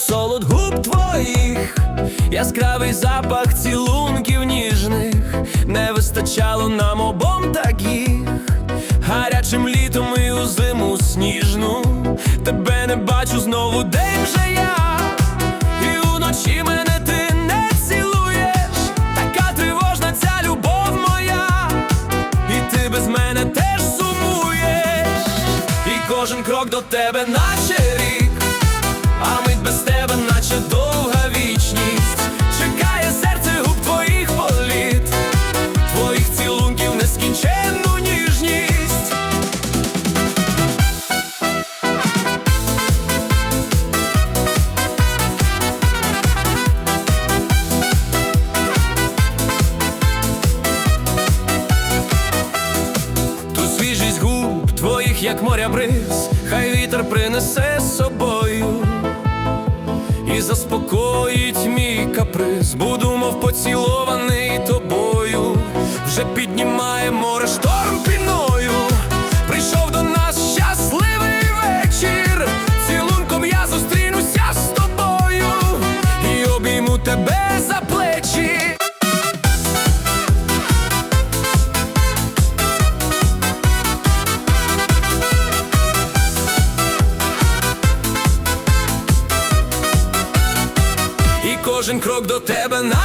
солод губ твоїх, яскравий запах цілунків ніжних, не вистачало нам обом таких, гарячим літом і у зиму сніжну, тебе не бачу знову, де вже я, і уночі мене ти не цілуєш, така тривожна ця любов моя, і ти без мене теж сумуєш, і кожен крок до тебе, наче рік. А мить без тебе, наче довга вічність, чекає серце губ твоїх політ, твоїх цілунків нескінченну ніжність. Ту свіжість губ твоїх, як моря бриз, хай вітер принесе з собою заспокоїть мій каприз. Буду, мов поцілований тобою, вже піднімає море кожен крок до тебе, наче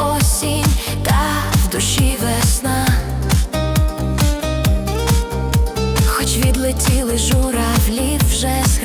осінь, та в душі весна, хоч відлетіли журавлі вже з.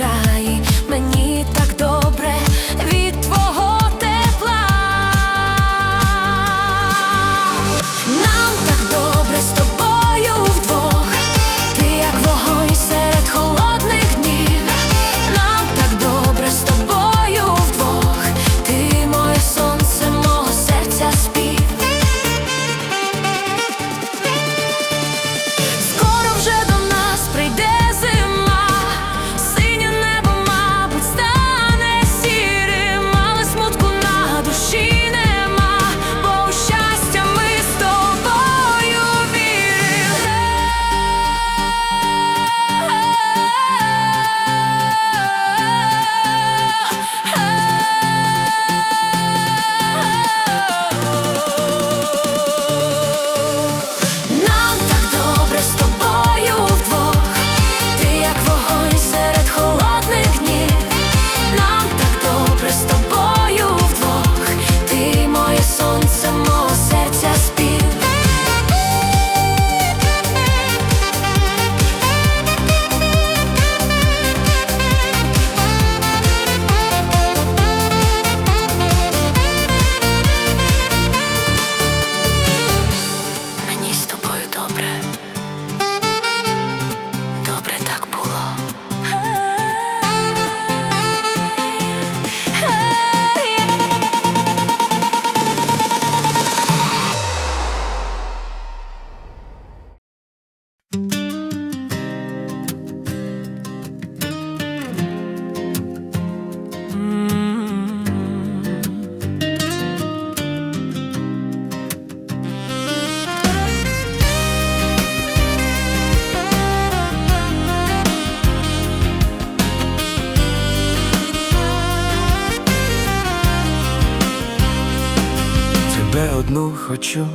Хочу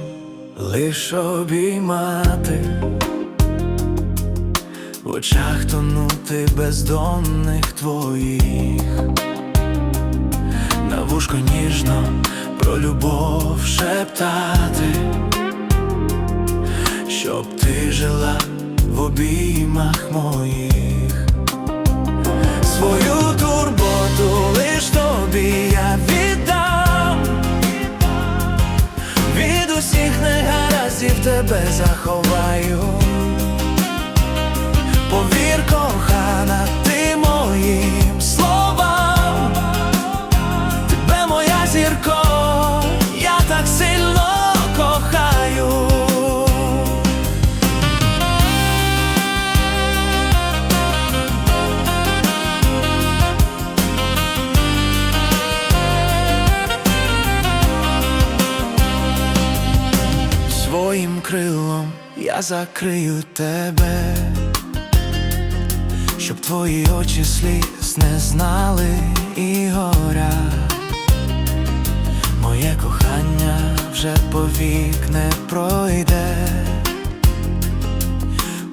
лиш обіймати, в очах тонути бездонних твоїх, на вушко ніжно про любов шептати, щоб ти жила в обіймах моїх. Свою турботу лиш тобі тебе заховаю Своїм крилом я закрию тебе, щоб твої очі сліз не знали і горя. Моє кохання вже повік не пройде.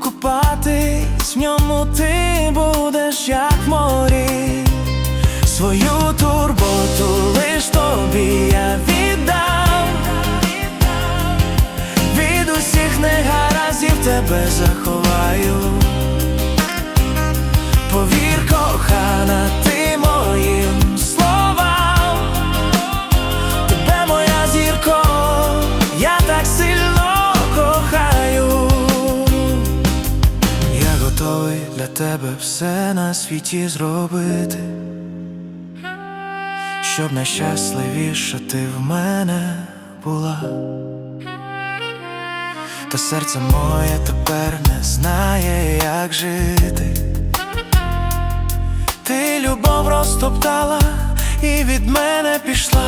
Купатись в ньому ти будеш як морі. Свою турботу лиш тобі я віддам. Тебе заховаю. Повір, кохана, ти моїм словам. Тебе моя зірко, я так сильно кохаю. Я готовий для тебе все на світі зробити. Щоб найщасливіша ти в мене була. Та серце моє тепер не знає, як жити. Ти любов розтоптала і від мене пішла.